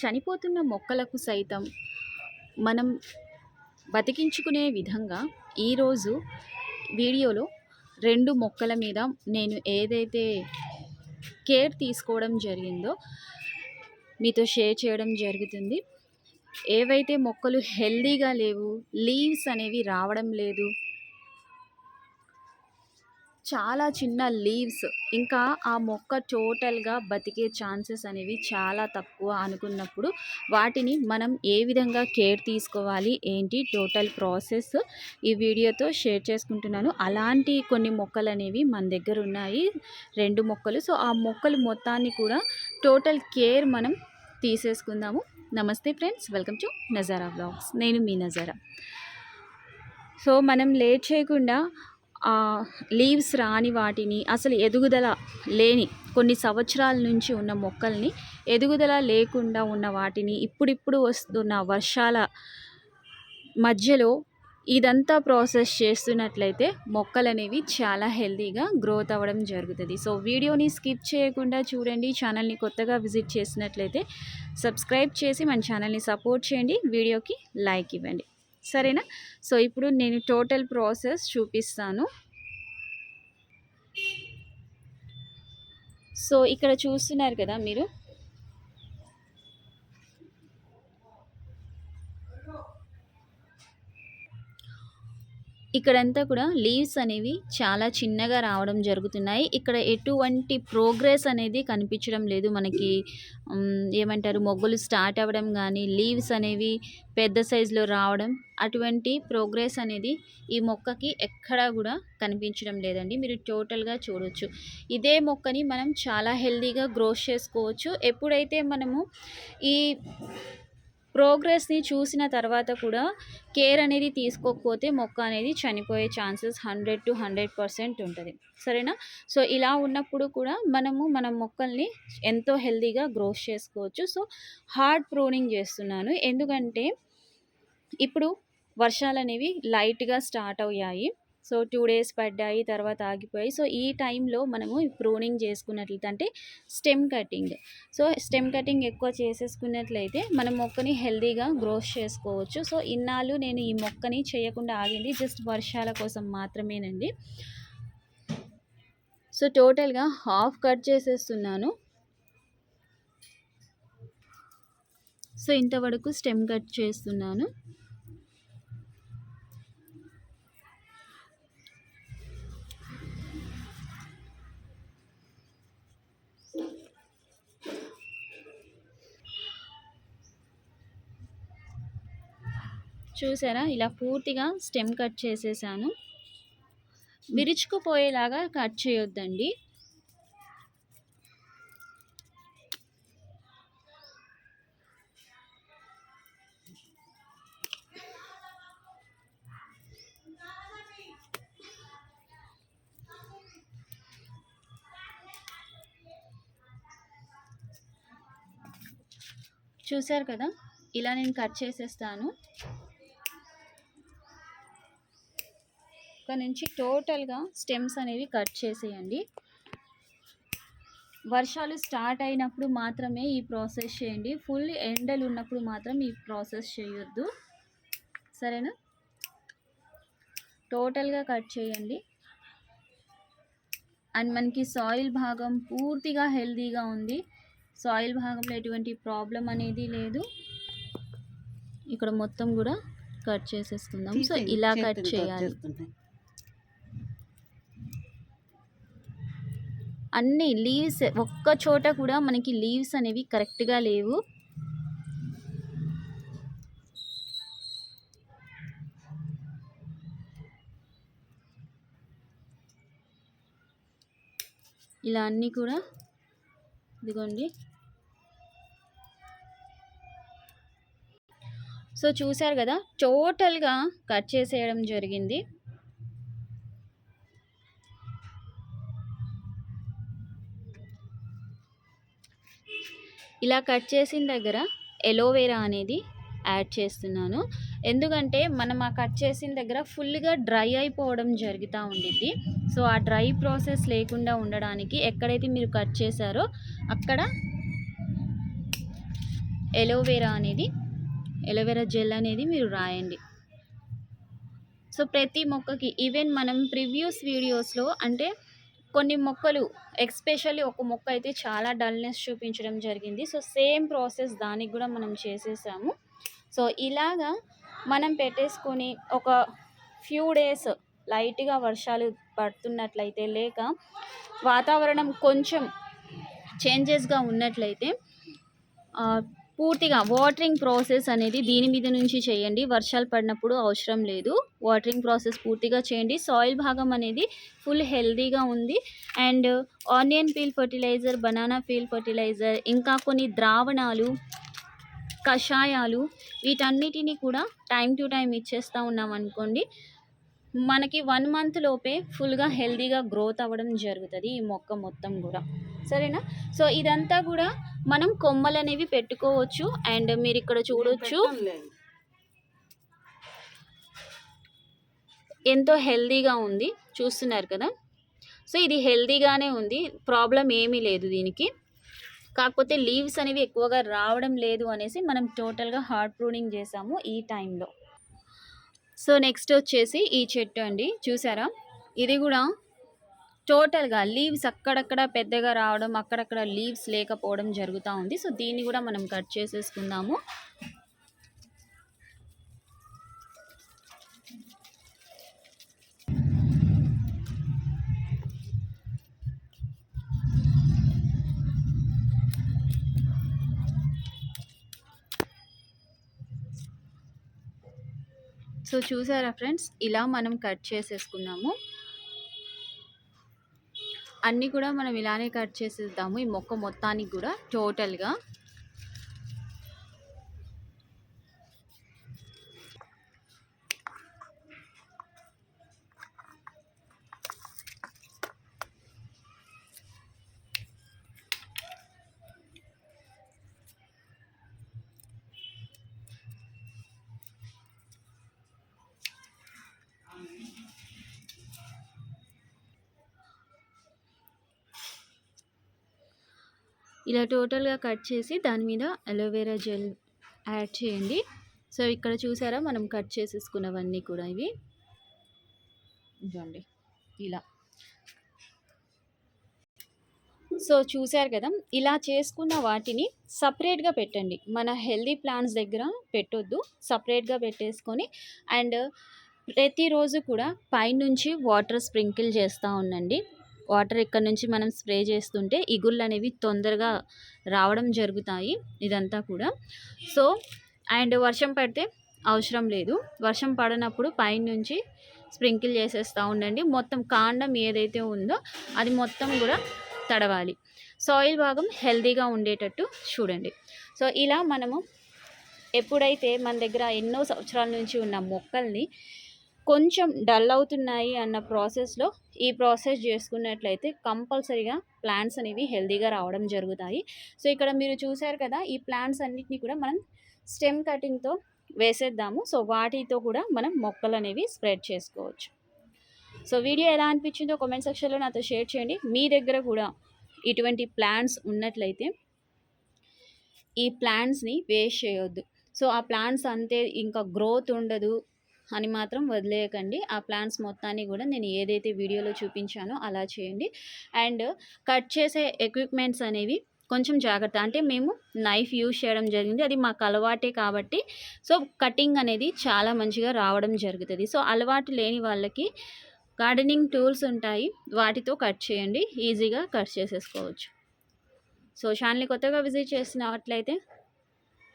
చనిపోతున్న మొక్కలకు సైతం మనం బతికించుకునే విధంగా ఈరోజు వీడియోలో రెండు మొక్కల మీద నేను ఏదైతే కేర్ తీసుకోవడం జరిగిందో మీతో షేర్ చేయడం జరుగుతుంది. ఏవైతే మొక్కలు హెల్దీగా లేవు లీవ్స్ అనేవి రావడం లేదు చాలా చిన్న లీవ్స్. ఇంకా ఆ మొక్క టోటల్గా బతికే ఛాన్సెస్ అనేవి చాలా తక్కువ అనుకున్నప్పుడు వాటిని మనం ఏ విధంగా కేర్ తీసుకోవాలి ఏంటి టోటల్ ప్రాసెస్ ఈ వీడియోతో షేర్ చేసుకుంటున్నాను. అలాంటి కొన్ని మొక్కలు అనేవి మన దగ్గర ఉన్నాయి రెండు మొక్కలు. సో ఆ మొక్కలు మొత్తాన్ని కూడా టోటల్ కేర్ మనం తీసేసుకుందాము. నమస్తే friends welcome to Nazara blogs నేను మీ నజారా. సో మనం లేట్ చేయకుండా లీవ్స్ రాని వాటిని అసలు ఎదుగుదల లేని కొన్ని సంవత్సరాల నుంచి ఉన్న మొక్కల్ని ఎదుగుదల లేకుండా ఉన్న వాటిని ఇప్పుడిప్పుడు వస్తున్న వర్షాల మధ్యలో ఇదంతా ప్రాసెస్ చేస్తున్నట్లయితే మొక్కలు అనేవి చాలా హెల్తీగా గ్రోత్ అవ్వడం జరుగుతుంది. సో వీడియోని స్కిప్ చేయకుండా చూడండి. ఛానల్ని కొత్తగా విజిట్ చేసినట్లయితే సబ్స్క్రైబ్ చేసి మన ఛానల్ని సపోర్ట్ చేయండి. వీడియోకి లైక్ ఇవ్వండి. సరేనా? సో ఇప్పుడు నేను టోటల్ ప్రాసెస్ చూపిస్తాను. సో ఇక్కడ చూస్తున్నారు కదా మీరు? ఇక్కడంతా కూడా లీవ్స్ అనేవి చాలా చిన్నగా రావడం జరుగుతున్నాయి. ఇక్కడ ఎటువంటి ప్రోగ్రెస్ అనేది కనిపించడం లేదు మనకి. ఏమంటారు? మొగ్గులు స్టార్ట్ అవ్వడం కానీ లీవ్స్ అనేవి పెద్ద సైజులో రావడం అటువంటి ప్రోగ్రెస్ అనేది ఈ మొక్కకి ఎక్కడా కూడా కనిపించడం లేదండి. మీరు టోటల్గా చూడొచ్చు. ఇదే మొక్కని మనం చాలా హెల్తీగా గ్రోస్ చేసుకోవచ్చు. ఎప్పుడైతే మనము ఈ ప్రోగ్రెస్ని చూసిన తర్వాత కూడా కేర్ అనేది తీసుకోకపోతే మొక్క అనేది చనిపోయే chances hundred to hundred percent ఉంటుంది. సరేనా? సో ఇలా ఉన్నప్పుడు కూడా మనము మన మొక్కల్ని ఎంతో హెల్తీగా గ్రోత్ చేసుకోవచ్చు. సో హార్డ్ ప్రూనింగ్ చేస్తున్నాను. ఎందుకంటే ఇప్పుడు వర్షాలు అనేవి లైట్గా స్టార్ట్ అయ్యాయి. సో టూ డేస్ పడ్డాయి తర్వాత ఆగిపోయాయి. సో ఈ టైంలో మనము ప్రూనింగ్ చేసుకున్నట్లయితే అంటే stem cutting. So stem cutting ఎక్కువ చేసేసుకున్నట్లయితే మనం మొక్కని హెల్దీగా గ్రోత్ చేసుకోవచ్చు. సో ఇన్నాళ్ళు నేను ఈ మొక్కని చేయకుండా ఆగింది జస్ట్ వర్షాల కోసం మాత్రమేనండి. సో టోటల్గా హాఫ్ కట్ చేసేస్తున్నాను. సో ఇంతవరకు స్టెమ్ కట్ చేస్తున్నాను. చూసారా? ఇలా పూర్తిగా స్టెమ్ కట్ చేసేసాను. విరుచుకుపోయేలాగా కట్ చేయొద్దండి. చూసారు కదా? ఇలా నేను కట్ చేసేస్తాను. ఇక్కడ నుంచి టోటల్గా స్టెమ్స్ అనేవి కట్ చేసేయండి. వర్షాలు స్టార్ట్ అయినప్పుడు మాత్రమే ఈ ప్రాసెస్ చేయండి. ఫుల్ ఎండలు ఉన్నప్పుడు మాత్రం ఈ ప్రాసెస్ చేయొద్దు. సరేనా? టోటల్గా కట్ చేయండి. అండ్ మనకి సాయిల్ భాగం పూర్తిగా హెల్తీగా ఉంది. సాయిల్ భాగంలో ఎటువంటి ప్రాబ్లం అనేది లేదు. ఇక్కడ మొత్తం కూడా కట్ చేసేసుకుందాం. సో ఇలా కట్ చేయాలి. అన్ని లీవ్స్ ఒక్క చోట కూడా మనకి లీవ్స్ అనేవి కరెక్ట్గా లేవు. ఇలా అన్నీ కూడా ఇదిగోండి. సో చూసారు కదా టోటల్గా కట్ చేసేయడం జరిగింది. ఇలా కట్ చేసిన దగ్గర ఎలోవేరా అనేది యాడ్ చేస్తున్నాను. ఎందుకంటే మనం ఆ కట్ చేసిన దగ్గర ఫుల్గా డ్రై అయిపోవడం జరుగుతూ ఉండిద్ది. సో ఆ డ్రై ప్రాసెస్ లేకుండా ఉండడానికి ఎక్కడైతే మీరు కట్ చేశారో అక్కడ ఎలోవేరా అనేది ఎలోవేరా జెల్ అనేది మీరు రాయండి. సో ప్రతి మొక్కకి ఈవెన్ మనం ప్రివ్యూస్ వీడియోస్లో అంటే కొన్ని మొక్కలు ఎక్స్పెషల్లీ ఒక మొక్క అయితే చాలా డల్నెస్ చూపించడం జరిగింది. సో సేమ్ ప్రాసెస్ దానికి కూడా మనం చేసేసాము. సో ఇలాగా మనం పెట్టేసుకొని ఒక ఫ్యూ డేస్ లైట్గా వర్షాలు పడుతున్నట్లయితే లేక వాతావరణం కొంచెం చేంజెస్గా ఉన్నట్లయితే పూర్తిగా వాటరింగ్ ప్రాసెస్ అనేది దీని మీద నుంచి చేయండి. వర్షాలు పడినప్పుడు అవసరం లేదు. వాటరింగ్ ప్రాసెస్ పూర్తిగా చేయండి. సాయిల్ భాగం అనేది ఫుల్ హెల్దీగా ఉంది. And onion peel fertiliser banana peel fertiliser ఇంకా కొన్ని ద్రావణాలు కషాయాలు వీటన్నిటిని కూడా టైం టు టైం ఇచ్చేస్తూ ఉన్నాం అనుకోండి మనకి వన్ మంత్ లోపే ఫుల్గా హెల్దీగా గ్రోత్ అవ్వడం జరుగుతుంది ఈ మొక్క మొత్తం కూడా. సరేనా? సో ఇదంతా కూడా మనం కొమ్మలు అనేవి పెట్టుకోవచ్చు. అండ్ మీరు ఇక్కడ చూడొచ్చు ఎంతో హెల్దీగా ఉంది. చూస్తున్నారు కదా? సో ఇది హెల్దీగానే ఉంది. ప్రాబ్లం ఏమీ లేదు దీనికి. కాకపోతే లీవ్స్ అనేవి ఎక్కువగా రావడం లేదు అనేసి మనం టోటల్గా హార్డ్ ప్రూనింగ్ చేసాము ఈ టైంలో సో నెక్స్ట్ వచ్చేసి ఈ చెట్టు అండి చూసారా? ఇది కూడా టోటల్గా లీవ్స్ అక్కడక్కడ పెద్దగా రావడం అక్కడక్కడ లీవ్స్ లేకపోవడం జరుగుతూ ఉంది. సో దీన్ని కూడా మనం కట్ చేసేసుకుందాము. సో చూసారా ఫ్రెండ్స్? ఇలా మనం కట్ చేసేసుకున్నాము. అన్నీ కూడా మనం ఇలానే కట్ చేసేద్దాము. ఈ మొక్క మొత్తానికి కూడా టోటల్గా. ఇలా టోటల్గా కట్ చేసి దాని మీద అలోవెరా జెల్ యాడ్ చేయండి. సో ఇక్కడ చూసారా మనం కట్ చేసేసుకున్నవన్నీ కూడా ఇవి. చూడండి ఇలా. సో చూశారు కదా ఇలా చేసుకున్న వాటిని సపరేట్గా పెట్టండి. మన హెల్దీ ప్లాంట్స్ దగ్గర పెట్టొద్దు సపరేట్గా పెట్టేసుకొని. అండ్ ప్రతిరోజు కూడా పైనుంచి వాటర్ స్ప్రింకిల్ చేస్తూ ఉండండి. వాటర్ ఇక్కడ నుంచి మనం స్ప్రే చేస్తుంటే ఇగుళ్ళు అనేవి తొందరగా రావడం జరుగుతాయి ఇదంతా కూడా. సో అండ్ వర్షం పడితే అవసరం లేదు. వర్షం పడినప్పుడు పైనుంచి స్ప్రింకిల్ చేసేస్తూ ఉండండి. మొత్తం కాండం ఏదైతే ఉందో అది మొత్తం కూడా తడవాలి. సాయిల్ భాగం హెల్దీగా ఉండేటట్టు చూడండి. సో ఇలా మనము ఎప్పుడైతే మన దగ్గర ఎన్నో సంవత్సరాల నుంచి ఉన్న మొక్కల్ని కొంచెం డల్ అవుతున్నాయి అన్న ప్రాసెస్లో ఈ ప్రాసెస్ చేసుకున్నట్లయితే కంపల్సరీగా ప్లాంట్స్ అనేవి హెల్దీగా రావడం జరుగుతాయి. సో ఇక్కడ మీరు చూసారు కదా ఈ ప్లాంట్స్ అన్నిటిని కూడా మనం స్టెమ్ కటింగ్తో వేసేద్దాము. సో వాటితో కూడా మనం మొక్కలు అనేవి స్ప్రెడ్ చేసుకోవచ్చు. సో వీడియో ఎలా అనిపించిందో కామెంట్ సెక్షన్లో నాతో షేర్ చేయండి. మీ దగ్గర కూడా ఇటువంటి ప్లాంట్స్ ఉన్నట్లయితే ఈ ప్లాంట్స్ని వేస్ట్ చేయొద్దు. సో ఆ ప్లాంట్స్ అంతే ఇంకా గ్రోత్ ఉండదు. అని మాత్రం వదిలేయకండి. ఆ ప్లాంట్స్ మొత్తాన్ని కూడా నేను ఏదైతే వీడియోలో చూపించానో అలా చేయండి. అండ్ కట్ చేసే ఎక్విప్మెంట్స్ అనేవి కొంచెం జాగ్రత్త. అంటే మేము నైఫ్ యూజ్ చేయడం జరిగింది. అది మాకు అలవాటే కాబట్టి. సో కటింగ్ అనేది చాలా మంచిగా రావడం జరుగుతుంది. సో అలవాటు లేని వాళ్ళకి గార్డెనింగ్ టూల్స్ ఉంటాయి. వాటితో కట్ చేయండి. ఈజీగా కట్ చేసేసుకోవచ్చు. సో ఛానల్ని కొత్తగా విజిట్ చేసినట్లయితే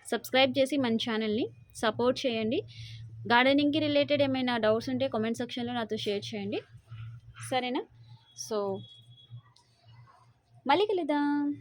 సబ్స్క్రైబ్ చేసి మన ఛానల్ని సపోర్ట్ చేయండి. గార్డెనింగ్కి రిలేటెడ్ ఏమైనా డౌట్స్ ఉంటే కామెంట్ సెక్షన్లో నాతో షేర్ చేయండి. సరేనా? సో మళ్ళీ కలుద్దాం.